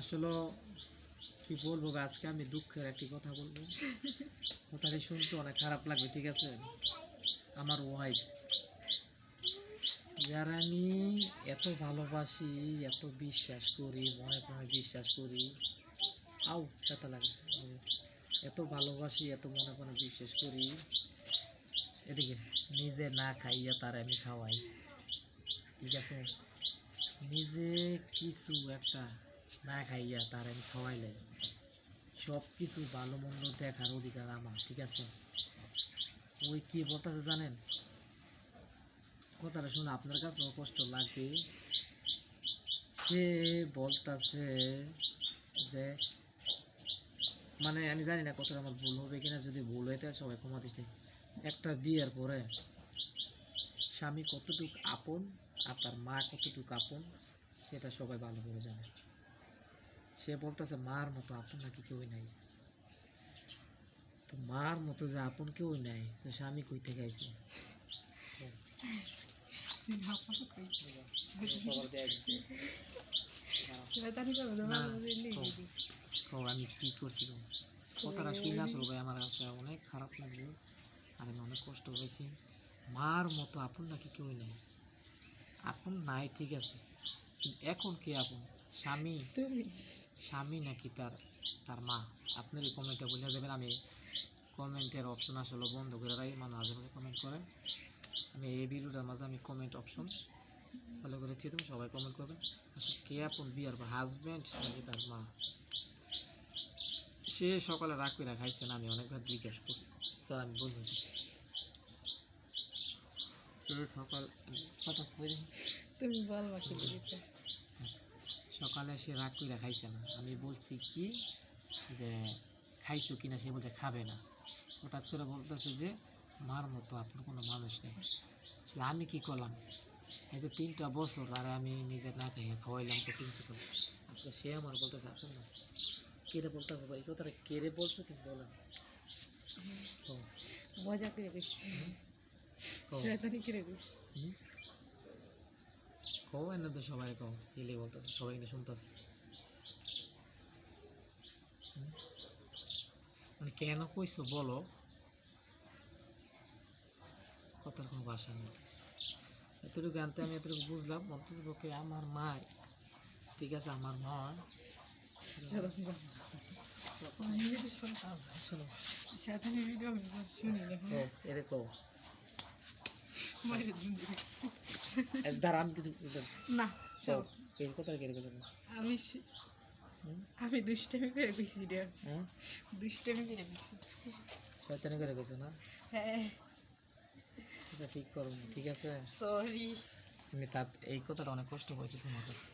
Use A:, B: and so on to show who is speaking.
A: আসলে কি বলব আজকে আমি দুঃখের একটি কথা বলব। কথাটি শুনতে অনেক খারাপ লাগবে, ঠিক আছে? আমার ওয়াইফ যারা আমি এত ভালোবাসি, এত বিশ্বাস করি, মনে প্রাণে বিশ্বাস করি, আউ এত লাগে এত ভালোবাসি, এত মনে প্রাণে বিশ্বাস করি, এদিকে নিজে না খাইয়া তার আমি খাওয়াই, ঠিক আছে? নিজে কিছু একটা না খাইয়া তার আমি খাওয়াইলে। সব কিছু ভালো মন্দ দেখার অধিকার আমার, ঠিক আছে? ওই কি বলতেছে জানেন? কথাটা শুনে আপনার কাছেও কষ্ট লাগবে। সে বলতাছে যে মানে আমি জানি না কতটা আমার ভুল হবে কিনা, যদি ভুল হয়ে থাকে সবাই ক্ষমা দিস একটা বিয়ের পরে স্বামী কতটুক আপন আর তার মা কতটুকু আপন, সেটা সবাই ভালো করে জানে। সে বলতেছে, মার মতো আপন নাকি কেউই নাই? তো মার মতো যে আপন কেউই নাই, তো স্বামী কই থেকে আইছে? আমি কি করছি গো? কথাটা শুনে আসলো ভাই, আমার কাছে অনেক খারাপ লাগল, আর আমি অনেক কষ্ট হয়েছি মার মতো আপন নাকি কেউই নাই? আপন নাই, ঠিক আছে এখন কে আপন? স্বামী? স্বামী নাকি তার তার মা? আপনার এই কমেন্টটা বলে দেবেন আমি কমেন্টের অপশন আসলে বন্ধ করে রাখি মানে মাঝে মাঝে কমেন্ট করে আমি এই ভিডিওটার মাঝে আমি কমেন্ট অপশন চালু করে দিয়ে দেবো সবাই কমেন্ট করবেন আসলে কে আপন বিয়ার বা হাজব্যান্ড নাকি তার মা? সে সকালে রাগ করে খাইছে না আমি অনেকবার জিজ্ঞেস করছি তার আমি বুঝেছি সে সকাল কথা
B: তুমি বল বাকি দিতে
A: সকালে সে রাগ করে খাইছে না। আমি বলছি কি? যে খাইছো কিনা? সে বলছে খাবে না। হঠাৎ করে বলতেছে যে মার মতো আপনার কোনো মানুষ নেই। আসলে আমি কি করলাম? এই যে তিনটা বছর আরে আমি নিজে না খাইয়া খাওয়াইলাম কত কিছু করলাম আজকে সে আমার বলতেছে আপন না কেড়ে বলতেছে ভাই? এই কথাটা কেড়ে বলছো তুমি বলেন ও,
B: মজা করে
A: ও,
B: শয়তানি করে
A: হুম? কও এনে তো সবাই কও কেলে বলতেছে সবাই কিন্তু শুনতেছে। মানে কেন কইছো বলো? কথার কোনো ভাষা নেই। এতটুকু আনতে আমি এতটুকু বুঝলাম অন্তত পক্ষে আমার মা ঠিক আছে আমার মা
B: চলো ভিডিও আমি
A: কিছু
B: না
A: কও
B: সব
A: এই কথাটা
B: আমি আমি দুষ্টামি করে গেছি রে দুষ্টামি করে গেছি
A: শয়তানি করে গেছো না?
B: হ্যাঁ।
A: এটা ঠিক করো ঠিক আছে।
B: সরি
A: আমি তার এই কথাটা অনেক কষ্ট হয়েছে তোমার কাছে।